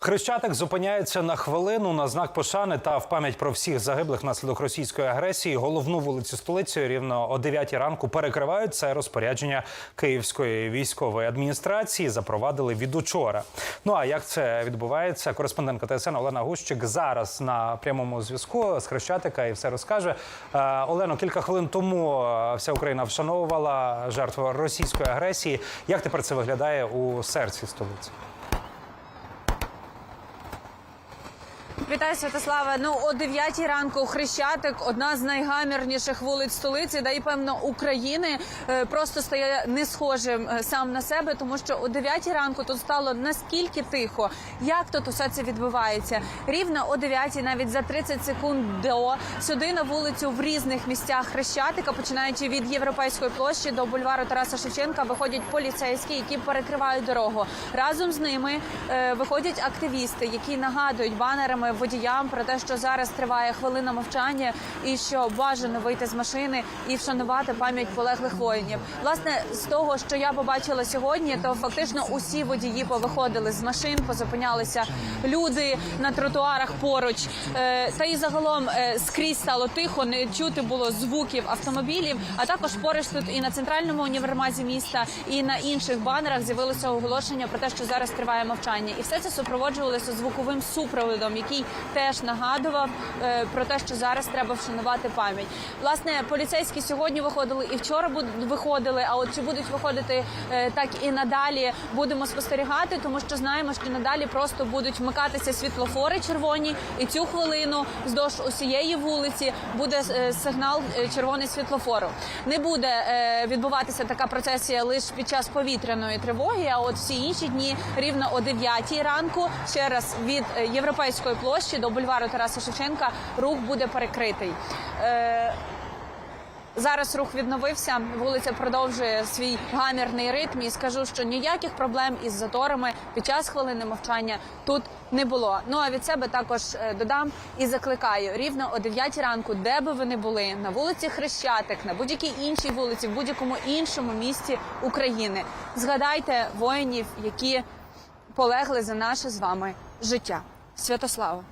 Хрещатик зупиняється на хвилину на знак пошани та в пам'ять про всіх загиблих внаслідок російської агресії. Головну вулицю столиці рівно о 9 ранку перекривають. Це розпорядження Київської військової адміністрації запровадили від учора. Ну а як це відбувається? Кореспондентка ТСН Олена Гущик зараз на прямому зв'язку з Хрещатика і все розкаже. Е, Олено, кілька хвилин тому е, вся Україна вшановувала жертву російської агресії. Як тепер це виглядає у серці столиці? Вітаю, Святославе. Ну о 9 ранку Хрещатик, одна з найгамірніших вулиць столиці, да і певно України, е, просто стає не схожим е, сам на себе, тому що о 9 ранку тут стало наскільки тихо. Як тут усе це відбувається? Рівно о 9, навіть за 30 секунд до сюди на вулицю в різних місцях Хрещатика, починаючи від європейської площі до бульвару Тараса Шевченка, виходять поліцейські, які перекривають дорогу. Разом з ними е, виходять активісти, які нагадують банерами водіям про те, що зараз триває хвилина мовчання, і що бажано вийти з машини і вшанувати пам'ять полеглих воїнів. Власне, з того, що я побачила сьогодні, то фактично усі водії повиходили з машин, позупинялися люди на тротуарах поруч. Е, Та і загалом е, скрізь стало тихо, не чути було звуків автомобілів. А також поруч тут і на центральному універмазі міста, і на інших банерах з'явилося оголошення про те, що зараз триває мовчання, і все це супроводжувалося звуковим супроводом, який теж нагадував е, про те, що зараз треба вшанувати пам'ять. Власне, поліцейські сьогодні виходили і вчора буд- виходили. А от чи будуть виходити е, так і надалі, будемо спостерігати, тому що знаємо, що надалі просто будуть вмикатися світлофори червоні, і цю хвилину вздовж усієї вулиці буде е, сигнал червоний світлофору. Не буде відбуватися така процесія лише під час повітряної тривоги. А от всі інші дні рівно о 9 ранку ще раз від європейської площі до бульвару Тараса Шевченка рух буде перекритий. Е, Зараз рух відновився. Вулиця продовжує свій гамірний ритм. І скажу, що ніяких проблем із заторами під час хвилини мовчання тут не було. Ну а від себе також е, додам і закликаю рівно о 9 ранку, де би ви не були, на вулиці Хрещатик, на будь-якій іншій вулиці, в будь-якому іншому місті України. Згадайте воїнів, які полегли за наше з вами життя. Святослава.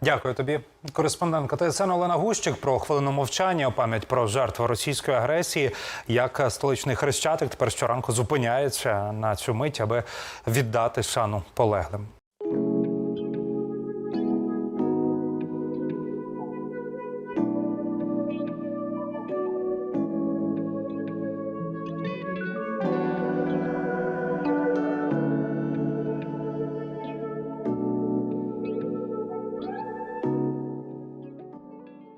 Дякую тобі, кореспондентка ТСН Олена Гущик про хвилину мовчання пам'ять про жертву російської агресії. Як столичний хрещатик тепер щоранку зупиняється на цю мить, аби віддати шану полеглим.